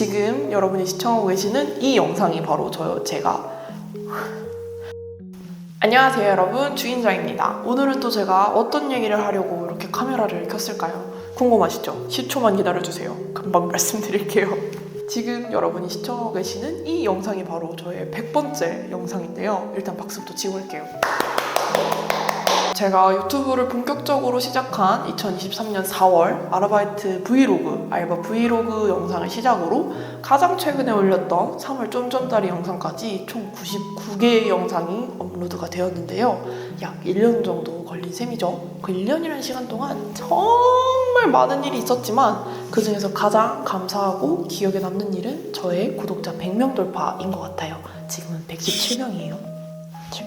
지금 여러분이 시청하고 계시는 이 영상이 바로 저 제가 안녕하세요 여러분 주인장입니다. 오늘은 또 제가 어떤 얘기를 하려고 이렇게 카메라를 켰을까요? 궁금하시죠? 10초만 기다려주세요. 금방 말씀드릴게요. 지금 여러분이 시청하고 계시는 이 영상이 바로 저의 100번째 영상인데요. 일단 박수부터 치고 올게요. 제가 유튜브를 본격적으로 시작한 2023년 4월 아르바이트 브이로그, 알바 브이로그 영상을 시작으로 가장 최근에 올렸던 3월 좀 전달이 영상까지 총 99개의 영상이 업로드가 되었는데요. 약 1년 정도 걸린 셈이죠. 그 1년이라는 시간 동안 정말 많은 일이 있었지만 그 중에서 가장 감사하고 기억에 남는 일은 저의 구독자 100명 돌파인 것 같아요. 지금은 117명이에요.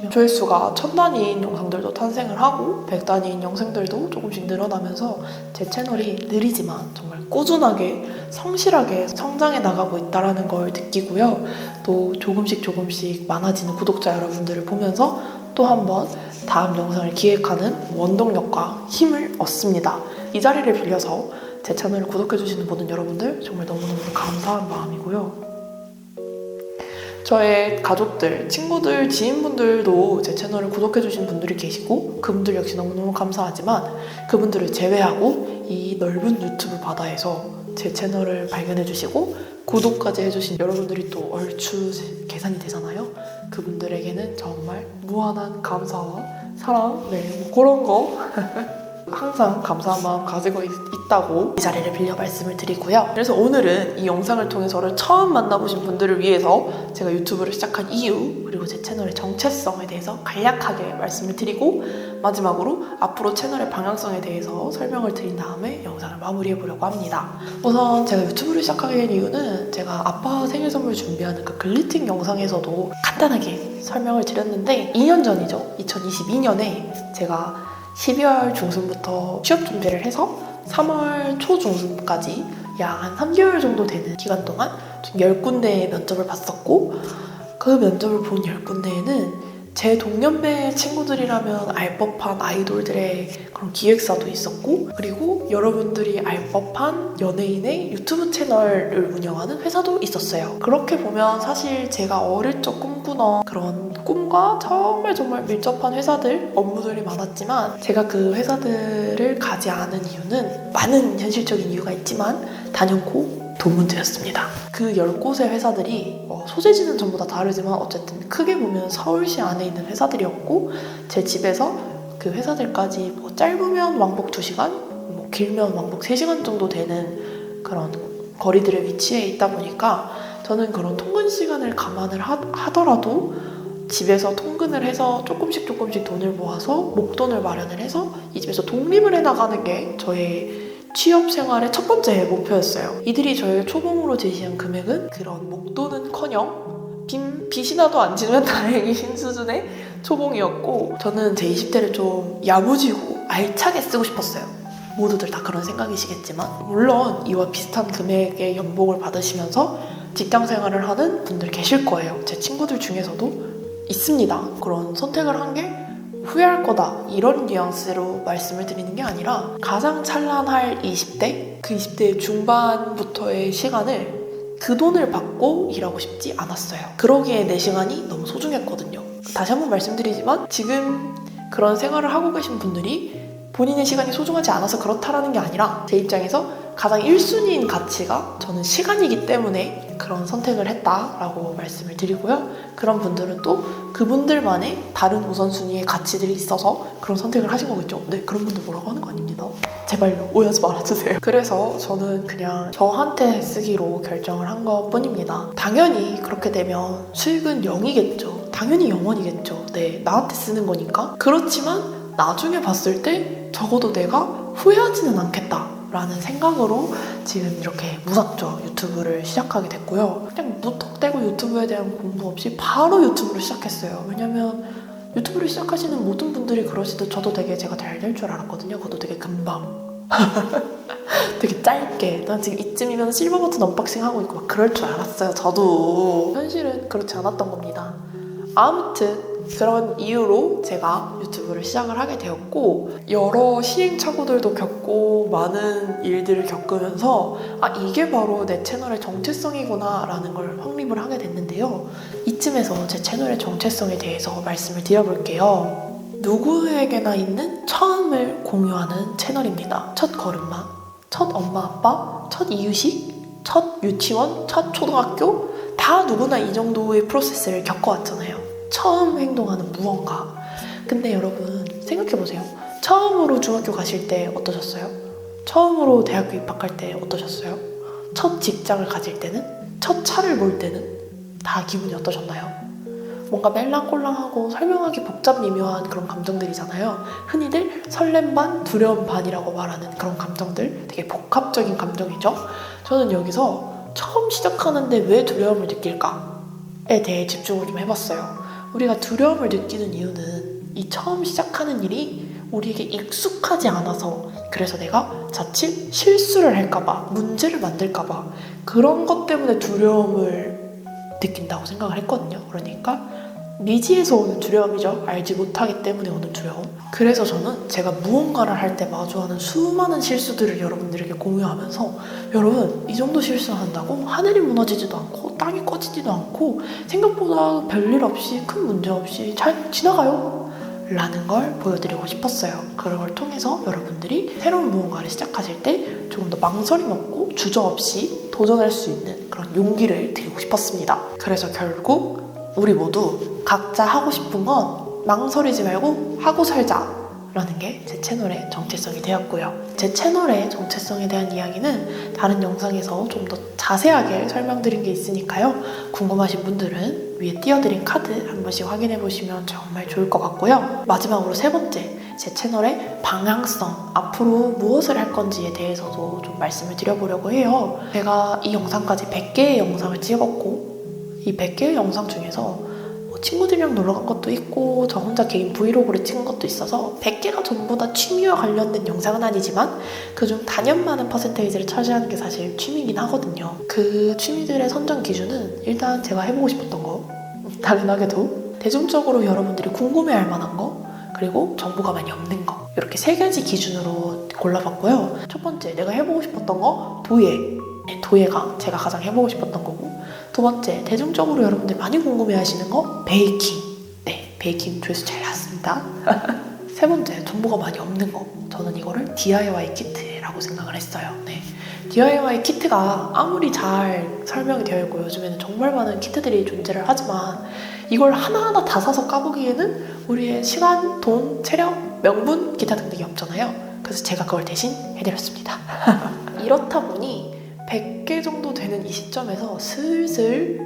조회수가 천 단위인 영상들도 탄생을 하고 백 단위인 영상들도 조금씩 늘어나면서 제 채널이 느리지만 정말 꾸준하게 성실하게 성장해 나가고 있다라는 걸 느끼고요. 또 조금씩 조금씩 많아지는 구독자 여러분들을 보면서 또 한번 다음 영상을 기획하는 원동력과 힘을 얻습니다. 이 자리를 빌려서 제 채널을 구독해주시는 모든 여러분들 정말 너무너무 감사한 마음이고요. 저의 가족들, 친구들, 지인분들도 제 채널을 구독해주신 분들이 계시고 그분들 역시 너무너무 감사하지만 그분들을 제외하고 이 넓은 유튜브 바다에서 제 채널을 발견해주시고 구독까지 해주신 여러분들이 또 얼추 계산이 되잖아요. 그분들에게는 정말 무한한 감사와 사랑, 네, 뭐 그런 거 항상 감사한 마음 가지고 있, 있다고 이 자리를 빌려 말씀을 드리고요. 그래서 오늘은 이 영상을 통해 저를 처음 만나보신 분들을 위해서 제가 유튜브를 시작한 이유 그리고 제 채널의 정체성에 대해서 간략하게 말씀을 드리고 마지막으로 앞으로 채널의 방향성에 대해서 설명을 드린 다음에 영상을 마무리해 보려고 합니다. 우선 제가 유튜브를 시작하게 된 이유는 제가 아빠 생일 선물 준비하는 그 글리팅 영상에서도 간단하게 설명을 드렸는데 2년 전이죠. 2022년에 제가 12월 중순부터 취업 준비를 해서 3월 초 중순까지 약 한 3개월 정도 되는 기간 동안 좀 10군데의 면접을 봤었고 그 면접을 본 10군데에는 제 동년배 친구들이라면 알 법한 아이돌들의 그런 기획사도 있었고 그리고 여러분들이 알 법한 연예인의 유튜브 채널을 운영하는 회사도 있었어요. 그렇게 보면 사실 제가 어릴 적 꿈꾸던 그런 꿈과 정말 정말 밀접한 회사들 업무들이 많았지만 제가 그 회사들을 가지 않은 이유는 많은 현실적인 이유가 있지만 단연코 돈 문제였습니다. 그 10곳의 회사들이 어, 소재지는 전부 다 다르지만 어쨌든 크게 보면 서울시 안에 있는 회사들이었고 제 집에서 그 회사들까지 뭐 짧으면 왕복 2시간, 뭐 길면 왕복 3시간 정도 되는 그런 거리들에 위치해 있다 보니까 저는 그런 통근 시간을 감안을 하, 하더라도 집에서 통근을 해서 조금씩 조금씩 돈을 모아서 목돈을 마련을 해서 이 집에서 독립을 해나가는 게 저의 취업 생활의 첫 번째 목표였어요. 이들이 저의 초봉으로 제시한 금액은 그런 목돈은커녕 빚, 빚이 나도 안 지면 다행인 수준의 초봉이었고 저는 제 20대를 좀 야무지고 알차게 쓰고 싶었어요. 모두들 다 그런 생각이시겠지만 물론 이와 비슷한 금액의 연봉을 받으시면서 직장 생활을 하는 분들 계실 거예요. 제 친구들 중에서도 있습니다. 그런 선택을 한게 후회할 거다 이런 뉘앙스로 말씀을 드리는 게 아니라 가장 찬란할 20대 그 20대 중반부터의 시간을 그 돈을 받고 일하고 싶지 않았어요. 그러기에 내 시간이 너무 소중했거든요. 다시 한번 말씀드리지만 지금 그런 생활을 하고 계신 분들이 본인의 시간이 소중하지 않아서 그렇다라는 게 아니라 제 입장에서 가장 1순위인 가치가 저는 시간이기 때문에 그런 선택을 했다라고 말씀을 드리고요. 그런 분들은 또 그분들만의 다른 우선순위의 가치들이 있어서 그런 선택을 하신 거겠죠. 네, 그런 분들 뭐라고 하는 거 아닙니다. 제발요, 오해하지 말아주세요. 그래서 저는 그냥 저한테 쓰기로 결정을 한 것 뿐입니다. 당연히 그렇게 되면 수익은 0이겠죠. 당연히 0원이겠죠. 네, 나한테 쓰는 거니까. 그렇지만 나중에 봤을 때 적어도 내가 후회하지는 않겠다. 라는 생각으로 지금 이렇게 무작정 유튜브를 시작하게 됐고요. 그냥 무턱대고 유튜브에 대한 공부 없이 바로 유튜브를 시작했어요. 왜냐면 유튜브를 시작하시는 모든 분들이 그러시듯 저도 되게 제가 잘 될 줄 알았거든요. 그것도 되게 금방. 되게 짧게. 난 지금 이쯤이면 실버 버튼 언박싱 하고 있고 막 그럴 줄 알았어요. 저도. 현실은 그렇지 않았던 겁니다. 아무튼 그런 이유로 제가 유튜브를 시작을 하게 되었고 여러 시행착오들도 겪고 많은 일들을 겪으면서 아 이게 바로 내 채널의 정체성이구나 라는 걸 확립을 하게 됐는데요. 이쯤에서 제 채널의 정체성에 대해서 말씀을 드려볼게요. 누구에게나 있는 처음을 공유하는 채널입니다. 첫 걸음마 첫 엄마 아빠 첫 이유식 첫 유치원 첫 초등학교 다 누구나 이 정도의 프로세스를 겪어왔잖아요 처음 행동하는 무언가. 근데 여러분 생각해보세요. 처음으로 중학교 가실 때 어떠셨어요? 처음으로 대학교 입학할 때 어떠셨어요? 첫 직장을 가질 때는? 첫 차를 몰 때는? 다 기분이 어떠셨나요? 뭔가 멜랑꼴랑하고 설명하기 복잡 미묘한 그런 감정들이잖아요. 흔히들 설렘 반, 두려움 반이라고 말하는 그런 감정들. 되게 복합적인 감정이죠. 저는 여기서 처음 시작하는데 왜 두려움을 느낄까에 대해 집중을 좀 해봤어요. 우리가 두려움을 느끼는 이유는 이 처음 시작하는 일이 우리에게 익숙하지 않아서 그래서 내가 자칫 실수를 할까봐 문제를 만들까봐 그런 것 때문에 두려움을 느낀다고 생각을 했거든요. 그러니까 미지에서 오는 두려움이죠. 알지 못하기 때문에 오는 두려움. 그래서 저는 제가 무언가를 할 때 마주하는 수많은 실수들을 여러분들에게 공유하면서 여러분 이 정도 실수한다고 하늘이 무너지지도 않고 땅이 꺼지지도 않고 생각보다 별일 없이 큰 문제 없이 잘 지나가요. 라는 걸 보여드리고 싶었어요. 그런 걸 통해서 여러분들이 새로운 무언가를 시작하실 때 조금 더 망설임 없고 주저 없이 도전할 수 있는 그런 용기를 드리고 싶었습니다. 그래서 결국 우리 모두 각자 하고 싶은 건 망설이지 말고 하고 살자. 라는 게 제 채널의 정체성이 되었고요. 제 채널의 정체성에 대한 이야기는 다른 영상에서 좀 더 자세하게 설명드린 게 있으니까요. 궁금하신 분들은 위에 띄워드린 카드 한 번씩 확인해 보시면 정말 좋을 것 같고요. 마지막으로 세 번째, 제 채널의 방향성, 앞으로 무엇을 할 건지에 대해서도 좀 말씀을 드려보려고 해요. 제가 이 영상까지 100개의 영상을 찍었고, 이 100개의 영상 중에서 뭐 친구들이랑 놀러 간 것도 있고 저 혼자 개인 브이로그를 찍은 것도 있어서 100개가 전부 다 취미와 관련된 영상은 아니지만 그중 단연 많은 퍼센테이지를 차지하는 게 사실 취미긴 하거든요. 그 취미들의 선정 기준은 일단 제가 해보고 싶었던 거 당연하게도 대중적으로 여러분들이 궁금해할 만한 거 그리고 정보가 많이 없는 거 이렇게 세 가지 기준으로 골라봤고요. 첫 번째 내가 해보고 싶었던 거 도예 네, 도예가 제가 가장 해보고 싶었던 거고 두 번째, 대중적으로 여러분들 많이 궁금해 하시는 거 베이킹. 네, 베이킹 조회수 잘 나왔습니다. 세 번째, 정보가 많이 없는 거. 저는 이거를 DIY 키트라고 생각을 했어요. 네. DIY 키트가 아무리 잘 설명이 되어 있고 요즘에는 정말 많은 키트들이 존재를 하지만 이걸 하나하나 다 사서 까보기에는 우리의 시간, 돈, 체력, 명분, 기타 등등이 없잖아요. 그래서 제가 그걸 대신 해드렸습니다. 이렇다 보니 100개 정도 되는 이 시점에서 슬슬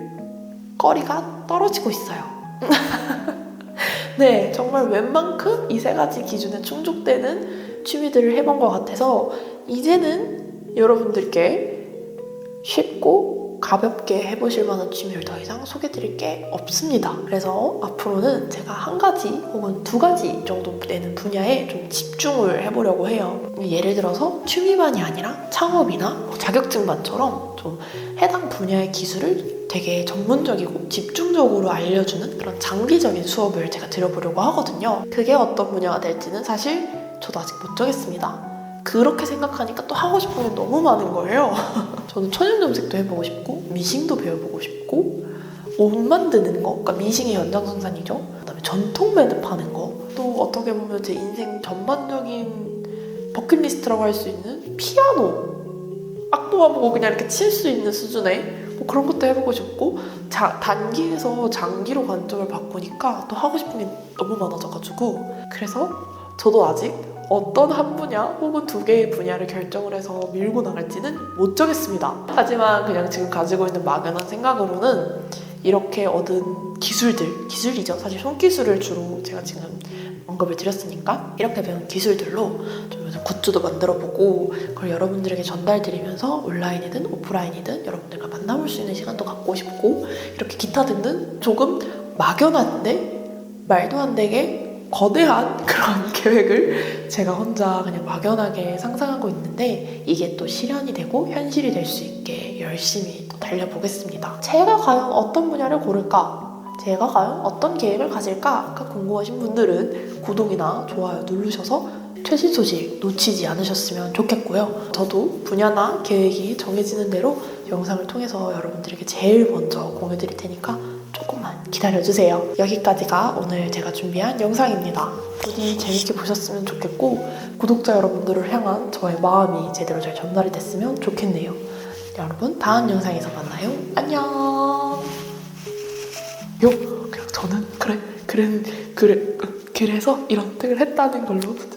거리가 떨어지고 있어요. 네, 정말 웬만큼 이 세 가지 기준에 충족되는 취미들을 해본 것 같아서 이제는 여러분들께 쉽고 가볍게 해보실 만한 취미를 더 이상 소개드릴 게 없습니다. 그래서 앞으로는 제가 한 가지 혹은 두 가지 정도 되는 분야에 좀 집중을 해보려고 해요. 예를 들어서 취미만이 아니라 창업이나 뭐 자격증반처럼 좀 해당 분야의 기술을 되게 전문적이고 집중적으로 알려주는 그런 장기적인 수업을 제가 들어보려고 하거든요. 그게 어떤 분야가 될지는 사실 저도 아직 못 정했습니다. 그렇게 생각하니까 또 하고 싶은 게 너무 많은 거예요. 저는 천연 염색도 해보고 싶고 미싱도 배워보고 싶고 옷 만드는 거, 그러니까 미싱의 연장선상이죠. 그다음에 전통 매듭 하는 거, 또 어떻게 보면 제 인생 전반적인 버킷리스트라고 할 수 있는 피아노. 악보만 보고 그냥 이렇게 칠 수 있는 수준의 뭐 그런 것도 해보고 싶고 자, 단기에서 장기로 관점을 바꾸니까 또 하고 싶은 게 너무 많아져가지고 그래서 저도 아직 어떤 한 분야 혹은 두 개의 분야를 결정을 해서 밀고 나갈지는 못 정했습니다. 하지만 그냥 지금 가지고 있는 막연한 생각으로는 이렇게 얻은 기술들, 기술이죠. 사실 손기술을 주로 제가 지금 언급을 드렸으니까 이렇게 배운 기술들로 좀 굿즈도 만들어보고 그걸 여러분들에게 전달드리면서 온라인이든 오프라인이든 여러분들과 만나볼 수 있는 시간도 갖고 싶고 이렇게 기타 등등 조금 막연한데 말도 안 되게 거대한 그런 계획을 제가 혼자 그냥 막연하게 상상하고 있는데 이게 또 실현이 되고 현실이 될 수 있게 열심히 또 달려보겠습니다. 제가 과연 어떤 분야를 고를까? 제 제가 과연 어떤 계획을 가질까 궁금하신 분들은 구독이나 좋아요 누르셔서 최신 소식 놓치지 않으셨으면 좋겠고요. 저도 분야나 계획이 정해지는 대로 영상을 통해서 여러분들에게 제일 먼저 공유드릴 테니까 기다려주세요. 여기까지가 오늘 제가 준비한 영상입니다. 부디 재밌게 보셨으면 좋겠고 구독자 여러분들을 향한 저의 마음이 제대로 잘 전달이 됐으면 좋겠네요. 여러분 다음 영상에서 만나요. 안녕. 요 그냥 저는 그래 그래 그래 그래서 이런 택을 했다는 걸로